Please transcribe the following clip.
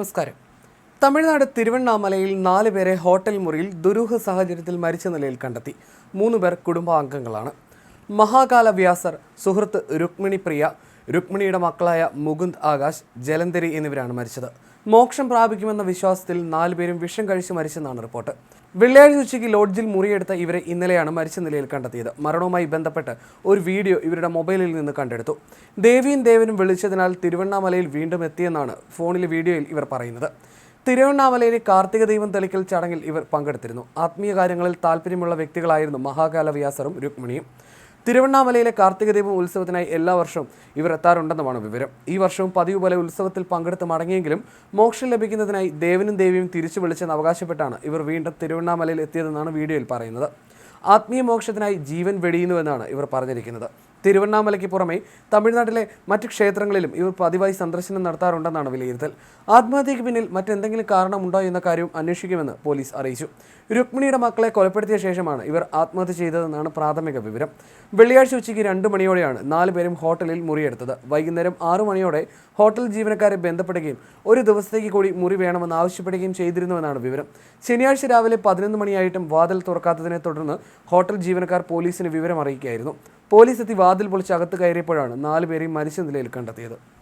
നമസ്കാരം. തമിഴ്നാട് തിരുവണ്ണാമലയിൽ നാല് പേരെ ഹോട്ടൽ മുറിയിൽ ദുരൂഹ സാഹചര്യത്തിൽ മരിച്ച നിലയിൽ കണ്ടെത്തി. മൂന്ന് പേർ കുടുംബാംഗങ്ങളാണ്. മഹാകാല വ്യാസർ സുഹൃത്ത് രുക്മിണി പ്രിയ രുക്മിണിയുടെ മക്കളായ മുകുന്ദ് ആകാശ് ജലന്ധരി എന്നിവരാണ് മരിച്ചത്. മോക്ഷം പ്രാപിക്കുമെന്ന വിശ്വാസത്തിൽ നാലുപേരും വിഷം കഴിച്ച് മരിച്ചെന്നാണ് റിപ്പോർട്ട്. വെള്ളിയാഴ്ച ഉച്ചയ്ക്ക് ലോഡ്ജിൽ മുറിയെടുത്ത ഇവരെ ഇന്നലെയാണ് മരിച്ച നിലയിൽ കണ്ടെത്തിയത്. മരണവുമായി ബന്ധപ്പെട്ട് ഒരു വീഡിയോ ഇവരുടെ മൊബൈലിൽ നിന്ന് കണ്ടെടുത്തു. ദേവിയും ദേവനും വിളിച്ചതിനാൽ തിരുവണ്ണാമലയിൽ വീണ്ടും എത്തിയെന്നാണ് ഫോണിലെ വീഡിയോയിൽ ഇവർ പറയുന്നത്. തിരുവണ്ണാമലയിലെ കാർത്തിക ദൈവം തെളിക്കൽ ചടങ്ങിൽ ഇവർ പങ്കെടുത്തിരുന്നു. ആത്മീയ കാര്യങ്ങളിൽ താല്പര്യമുള്ള വ്യക്തികളായിരുന്നു മഹാകാല വ്യാസറും രുക്മിണിയും. തിരുവണ്ണാമലയിലെ കാർത്തിക ദീപം ഉത്സവത്തിനായി എല്ലാ വർഷവും ഇവർ എത്താറുണ്ടെന്നുമാണ് വിവരം. ഈ വർഷവും പതിവ് പോലെ ഉത്സവത്തിൽ പങ്കെടുത്ത് മടങ്ങിയെങ്കിലും മോക്ഷം ലഭിക്കുന്നതിനായി ദേവനും ദേവിയും തിരിച്ചു വിളിച്ചെന്ന് അവകാശപ്പെട്ടാണ് ഇവർ വീണ്ടും തിരുവണ്ണാമലയിൽ എത്തിയതെന്നാണ് വീഡിയോയിൽ പറയുന്നത്. ആത്മീയ മോക്ഷത്തിനായി ജീവൻ വെടിയുന്നുവെന്നാണ് ഇവർ പറഞ്ഞിരിക്കുന്നത്. തിരുവണ്ണാമലയ്ക്ക് പുറമെ തമിഴ്നാട്ടിലെ മറ്റ് ക്ഷേത്രങ്ങളിലും ഇവർ പതിവായി സന്ദർശനം നടത്താറുണ്ടെന്നാണ് വിലയിരുത്തൽ. ആത്മഹത്യയ്ക്ക് പിന്നിൽ മറ്റെന്തെങ്കിലും കാരണമുണ്ടോ എന്ന കാര്യവും അന്വേഷിക്കുമെന്ന് പോലീസ് അറിയിച്ചു. രുക്മിണിയുടെ മക്കളെ കൊലപ്പെടുത്തിയ ശേഷമാണ് ഇവർ ആത്മഹത്യ ചെയ്തതെന്നാണ് പ്രാഥമിക വിവരം. വെള്ളിയാഴ്ച ഉച്ചയ്ക്ക് രണ്ട് മണിയോടെയാണ് നാല് പേരും ഹോട്ടലിൽ മുറിയെടുത്തത്. വൈകുന്നേരം ആറു മണിയോടെ ഹോട്ടൽ ജീവനക്കാരെ ബന്ധപ്പെടുകയും ഒരു ദിവസത്തേക്ക് കൂടി മുറി വേണമെന്ന് ആവശ്യപ്പെടുകയും ചെയ്തിരുന്നുവെന്നാണ് വിവരം. ശനിയാഴ്ച രാവിലെ പതിനൊന്ന് മണിയായിട്ടും വാതിൽ തുറക്കാത്തതിനെ തുടർന്ന് ഹോട്ടൽ ജീവനക്കാർ പോലീസിന് വിവരം അറിയിക്കുകയായിരുന്നു. പോലീസ് എത്തി വാതിൽ പൊളിച്ച് അകത്ത് കയറിയപ്പോഴാണ് നാലുപേരെയും മരിച്ച നിലയിൽ കണ്ടെത്തിയത്